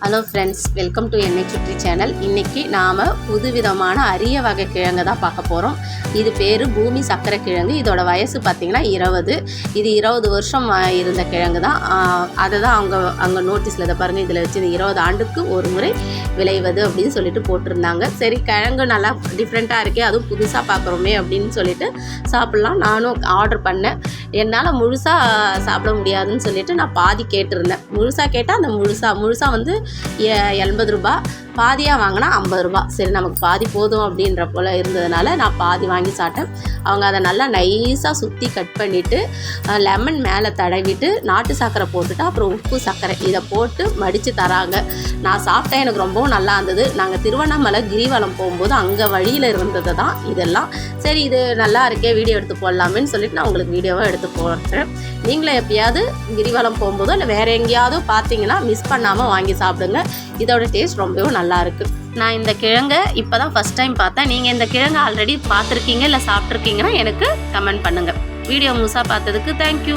Hello friends welcome to என்னை சுற்றி channel இன்றைக்கி நாம் புதுவிதமான அரிய வகை கிழங்கு தான் பார்க்க போகிறோம் இது பேர் பூமி சக்கரை கிழங்கு. இதோட வயசு பார்த்திங்கன்னா இருபது. இது இருபது வருஷம் இருந்த கிழங்கு தான். அதை தான் அவங்க அங்கே நோட்டீஸில் இதை பாருங்கள் இதில் வச்சு இருபது ஆண்டுக்கு ஒரு முறை விளைவது அப்படின்னு சொல்லிட்டு போட்டிருந்தாங்க. சரி கிழங்கு நல்லா டிஃப்ரெண்ட்டாக இருக்கே அதுவும் புதுசாக பார்க்குறோமே அப்படின்னு சொல்லிட்டு சாப்பிட்லாம். நானும் ஆர்டர் பண்ணேன். என்னால் முழுசாக சாப்பிட முடியாதுன்னு சொல்லிட்டு நான் பாதி கேட்டிருந்தேன். முழுசாக கேட்டால் அந்த முழுசாக முழுசாக வந்து எ- எண்பது ரூபா பாதியாக வாங்கினா ஐம்பது ரூபா. சரி நமக்கு பாதி போதும் அப்படின்ற போல் இருந்ததுனால நான் பாதி வாங்கி சாப்பிட்டேன். அவங்க அதை நல்லா நைஸாக சுற்றி கட் பண்ணிவிட்டு லெமன் மேலே தடவிட்டு நாட்டு சர்க்கரை போட்டுட்டு அப்புறம் உப்பு சர்க்கரை இதை போட்டு மடித்து தராங்க. நான் சாப்பிட்டேன் எனக்கு ரொம்பவும் நல்லா இருந்தது. நாங்கள் திருவண்ணாமலை கிரிவலம் போகும்போது அங்கே வழியில் இருந்தது தான் இதெல்லாம். சரி இது நல்லா இருக்கே வீடியோ எடுத்து போடலாமேன்னு சொல்லிட்டு நான் உங்களுக்கு வீடியோவாக எடுத்து போடுறேன். நீங்களும் எப்பயாவது கிரிவலம் போகும்போதோ இல்லை வேறு எங்கேயாவது பார்த்தீங்கன்னா மிஸ் பண்ணாமல் வாங்கி சாப்பிடுங்க. இதோட டேஸ்ட் ரொம்பவும் நல்லா இருக்குது நான் இந்த கிழங்கை இப்போ தான் ஃபஸ்ட் டைம் பார்த்தேன். நீங்கள் இந்த கிழங்கை ஆல்ரெடி பார்த்துருக்கீங்க இல்லை சாப்பிட்ருக்கீங்கன்னா எனக்கு கமெண்ட் பண்ணுங்கள் வீடியோ முழுசாக பார்த்ததுக்கு தேங்க்யூ